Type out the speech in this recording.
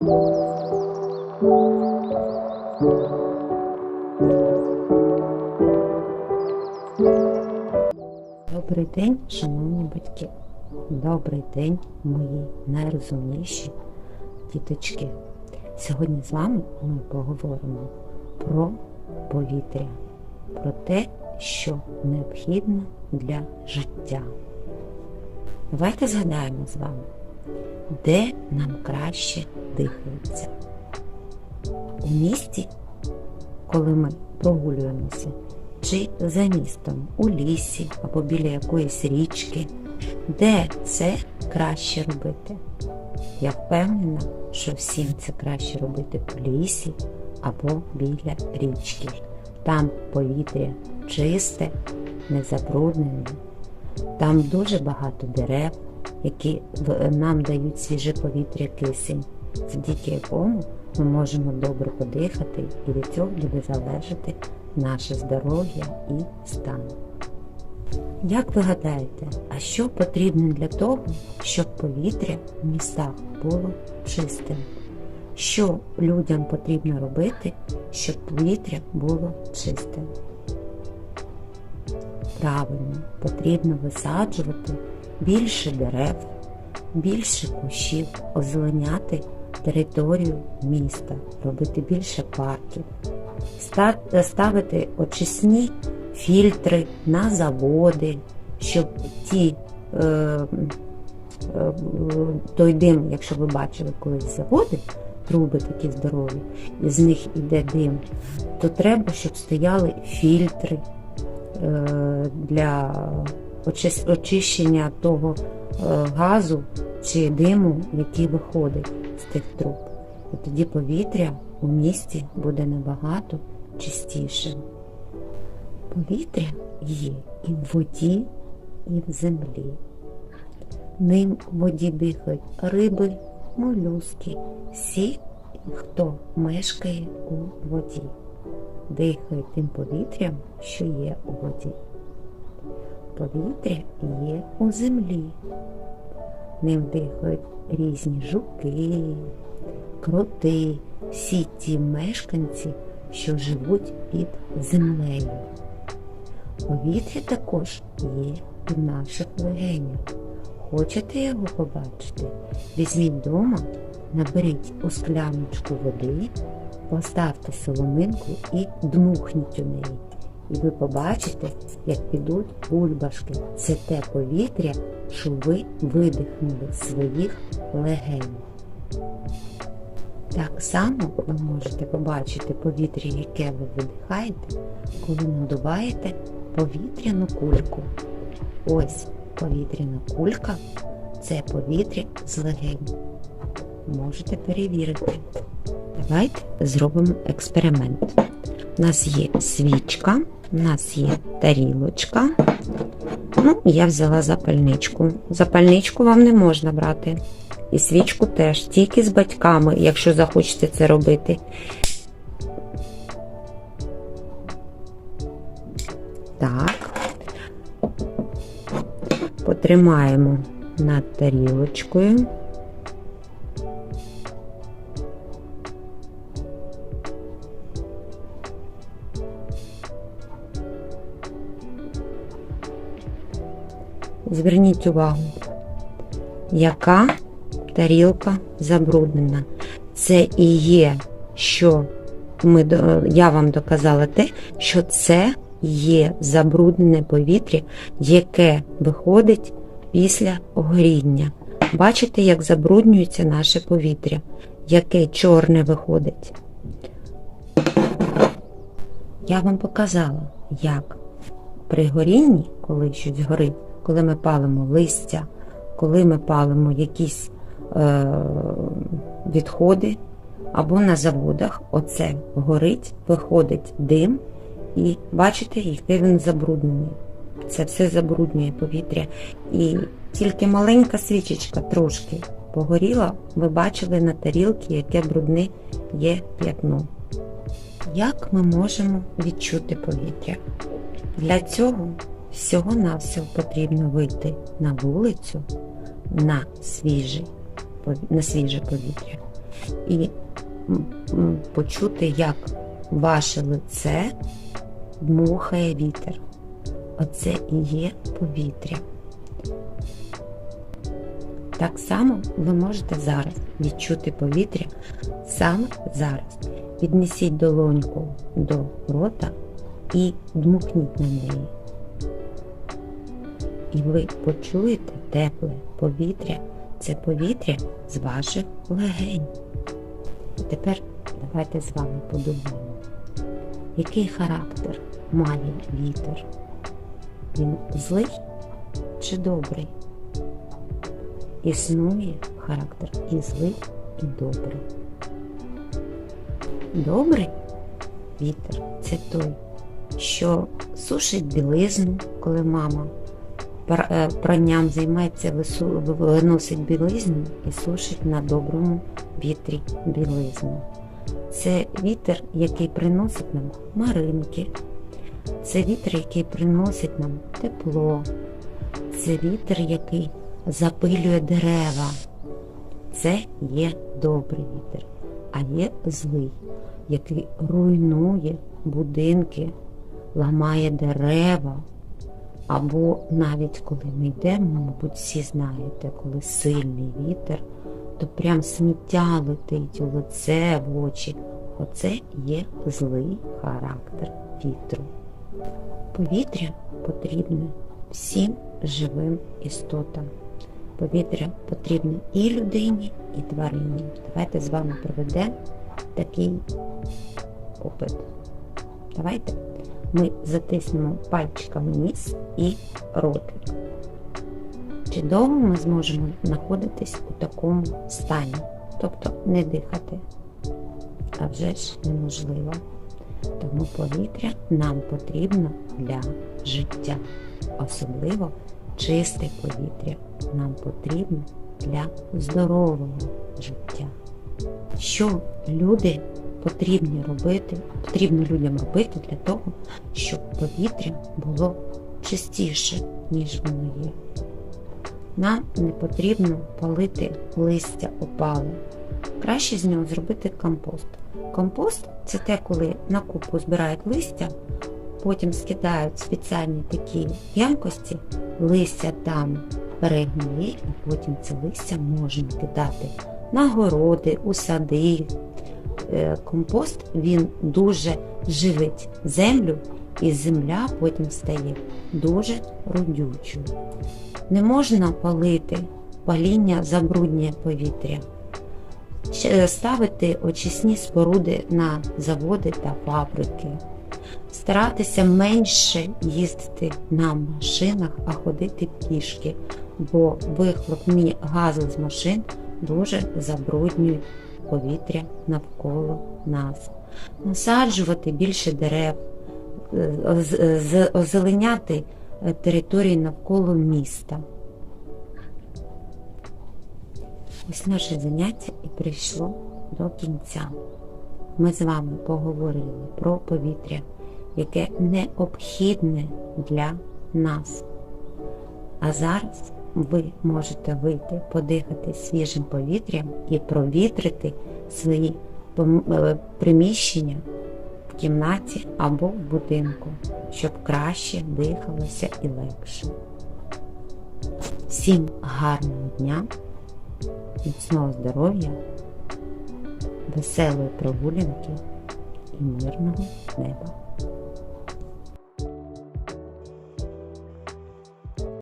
Добрий день, шановні батьки. Добрий день, мої найрозумніші діточки. Сьогодні з вами ми поговоримо про повітря, про те, що необхідно для життя. Давайте згадаємо з вами, де нам краще дихається. У місті, коли ми прогулюємося, чи за містом, у лісі або біля якоїсь річки, де це краще робити. Я впевнена, що всім це краще робити в лісі або біля річки. Там повітря чисте, незабруднене, там дуже багато дерев, які нам дають свіже повітря кисень, завдяки якому ми можемо добре подихати, і від цього буде залежати наше здоров'я і стан. Як ви гадаєте, а що потрібно для того, щоб повітря в містах було чистим? Що людям потрібно робити, щоб повітря було чистим? Правильно, потрібно висаджувати більше дерев, більше кущів, озеленяти територію міста, робити більше парків, ставити очисні фільтри на заводи, щоб ті, е, е, той дим, якщо ви бачили колись заводи, труби такі здорові, і з них іде дим, то треба, щоб стояли фільтри е, для очищення того е, газу чи диму, який виходить з тих труб. І тоді повітря у місті буде набагато чистішим. Повітря є і в воді, і в землі. Ним в воді дихають риби, молюски, всі, хто мешкає у воді, дихають тим повітрям, що є у воді. Повітря є у землі. Ним дихають різні жуки, кроти, всі ті мешканці, що живуть під землею. Повітря також є в наших легенях. Хочете його побачити? Візьміть вдома, наберіть у скляночку води, поставте соломинку і дмухніть у неї. І ви побачите, як підуть бульбашки. Це те повітря, що ви видихнули з своїх легень. Так само ви можете побачити повітря, яке ви видихаєте, коли надуваєте повітряну кульку. Ось повітряна кулька це повітря з легень. Можете перевірити. Давайте зробимо експеримент. У нас є свічка, у нас є тарілочка. Ну, я взяла запальничку. Запальничку вам не можна брати. І свічку теж, тільки з батьками, якщо захочете це робити. Так. Потримаємо над тарілочкою. Зверніть увагу, яка тарілка забруднена. Це і є, що ми, я вам доказала те, що це є забруднене повітря, яке виходить після огріння. Бачите, як забруднюється наше повітря, яке чорне виходить. Я вам показала, як при горінні, коли щось горить, коли ми палимо листя, коли ми палимо якісь е, відходи, або на заводах, оце горить, виходить дим, і бачите, який він забруднений. Це все забруднює повітря. І тільки маленька свічечка трошки погоріла, ви бачили на тарілці, яке брудне є п'ятно. Як ми можемо відчути повітря? Для цього всього-навсього потрібно вийти на вулицю на свіже, на свіже повітря і почути, як ваше лице дмухає вітер. Оце і є повітря. Так само ви можете зараз відчути повітря саме зараз. Піднесіть долоньку до рота і дмухніть на неї. І ви почуєте тепле повітря. Це повітря з ваших легень. Тепер давайте з вами подумаємо, який характер має вітер? Він злий чи добрий? Існує характер і злий, і добрий. Добрий вітер це той, що сушить білизну, коли мама пранням займається, виносить білизну і сушить на доброму вітрі білизну. Це вітер, який приносить нам маринки, це вітер, який приносить нам тепло, це вітер, який запилює дерева. Це є добрий вітер, а є злий, який руйнує будинки, ламає дерева. Або навіть коли ми йдемо, мабуть, всі знаєте, коли сильний вітер, то прям сміття летить у лице, в очі. Оце є злий характер вітру. Повітря потрібне всім живим істотам. Повітря потрібне і людині, і тварині. Давайте з вами проведемо такий опит. Давайте ми затиснемо пальчиками ніс і ротик. Чи довго ми зможемо знаходитись у такому стані, тобто не дихати? А вже ж неможливо. Тому повітря нам потрібно для життя. Особливо чисте повітря нам потрібно для здорового життя. Що люди потрібні робити, потрібно людям робити для того, щоб повітря було чистіше, ніж воно є. Нам не потрібно палити листя опале. Краще з нього зробити компост. Компост це те, коли на купу збирають листя, потім скидають спеціальні такі ємкості, листя там перегниє, і потім це листя можна кидати на городи, у сади. Е, Компост він дуже живить землю, і земля потім стає дуже родючою. Не можна палити, паління забруднює повітря. Ставити очисні споруди на заводи та фабрики. Старатися менше їздити на машинах, а ходити пішки, бо вихлопні гази з машин дуже забруднюють повітря навколо нас. Насаджувати більше дерев, е, з- озеленяти е, території навколо міста. Ось наше заняття і прийшло до кінця. Ми з вами поговорили про повітря, яке необхідне для нас. А зараз ви можете вийти, подихати свіжим повітрям і провітрити свої е, приміщення в кімнаті або в будинку, щоб краще дихалося і легше. Всім гарного дня, міцного здоров'я, веселої прогулянки і мирного неба.